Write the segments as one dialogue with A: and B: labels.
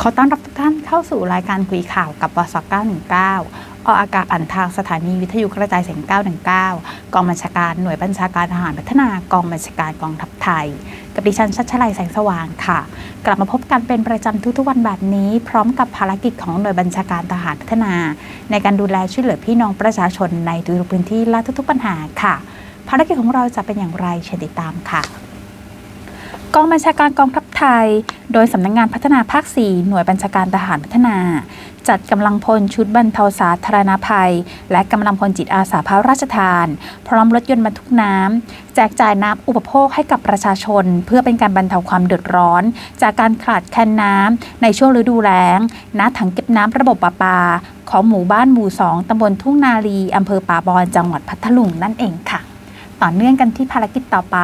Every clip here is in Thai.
A: ขอต้อนรับทุกท่านเข้าสู่รายการคุยข่าวกับวส919 ออกอากาศผ่านทางสถานีวิทยุกระจายเสียง 919 กองบัญชาการหน่วยบัญชาการทหารพัฒนากองบัญชาการกองทัพไทย กับดิฉันชัชลัยแสงสว่างค่ะ กลับมาพบกันเป็นประจำทุกๆวันแบบนี้ พร้อมกับภารกิจของหน่วยบัญชาการทหารพัฒนา ในการดูแลช่วยเหลือพี่น้องประชาชนในทุกพื้นที่และทุกๆปัญหาค่ะ ภารกิจของเราจะเป็นอย่างไรเชิญติดตามค่ะกองบัญชาการกองทัพ ไทย โดยสำนักงงานพัฒนาภาค 4 หน่วยบัญชาการทหารพัฒนา จัดกำลังพลชุดบรรเทาสาธารณภัย และกำลังพลจิตอาสาพระราชทาน พร้อมรถยนต์บรรทุกน้ำ แจกจ่ายน้ำอุปโภคให้กับประชาชน เพื่อเป็นการบรรเทาความเดือดร้อน จากการขาดแคลนน้ำในช่วงฤดูแล้งณถังเก็บน้ำระบบประปา ของหมู่บ้านหมู่ 2ตำบลทุ่งนาลีอำเภอป่าบอนจังหวัดพัทลุงนั่นเองค่ะ ต่อเนื่องกันที่ภารกิจต่อไป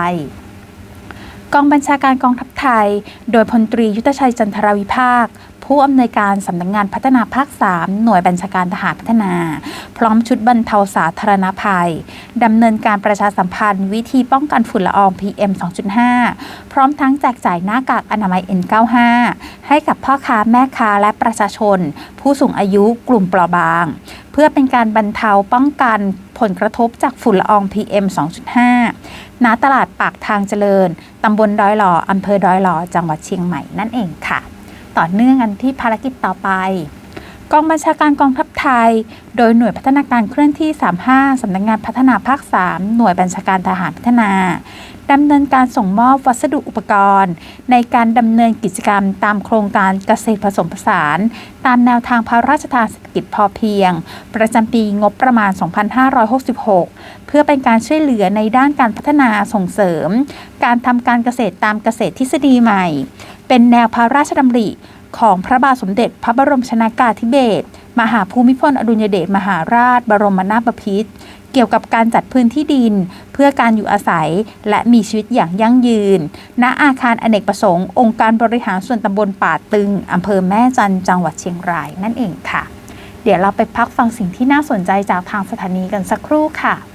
A: กองบัญชาการกองทัพไทย โดยพลตรียุทธชัยจันทราวิภาค ผู้อำนวยการสำนักงงานพัฒนาภาค 3 หน่วยบัญชาการทหารพัฒนา พร้อมชุดบรรเทาสาธารณภัยดำเนินการประชาสัมพันธ์ วิธีป้องกันฝุ่นละออง PM 2.5 พร้อมทั้งแจกจ่ายหน้ากากอนามัย N95 ให้กับพ่อค้าแม่ค้าและประชาชน ผู้สูงอายุกลุ่มเปราะบาง เพื่อเป็นการบรรเทาป้องกันผลกระทบจากฝุ่นละออง PM 2.5 ณ ตลาดปากทางเจริญ ตำบลดอยหล่ออำเภอดอยหล่อ จังหวัดเชียงใหม่นั่นเองค่ะ ต่อเนื่องกันที่ภารกิจต่อไปกองบัญชาการกองทัพไทย โดยหน่วยพัฒนาการเคลื่อนที่ 35 สำนักงงานพัฒนาภาค 3 หน่วยบัญชาการทหารพัฒนา ดำเนินการส่งมอบวัสดุอุปกรณ์ ในการดำเนินกิจกรรมตามโครงการเกษตรผสมผสาน ตามแนวทางพระราชทานเศรษฐกิจพอเพียง ประจำปีงบประมาณ 2566 เพื่อเป็นการช่วยเหลือในด้านการพัฒนาส่งเสริม การทำการเกษตรตามเกษตรทฤษฎีใหม่ เป็นแนวพระราชดำริของพระบาทสมเด็จพระบรมชนากาธิเบศรมหาภูมิพลอดุลยเดชมหาราช บรมนาถบพิตร เกี่ยวกับการจัดพื้นที่ดิน เพื่อการอยู่อาศัย และมีชีวิตอย่างยั่งยืน ณอาคารอเนกประสงค์ องค์การบริหารส่วนตำบลป่าตึงอำเภอแม่จันจังหวัดเชียงรายนั่นเองค่ะ เดี๋ยวเราไปพักฟังสิ่งที่น่าสนใจจากทางสถานีกันสักครู่ค่ะ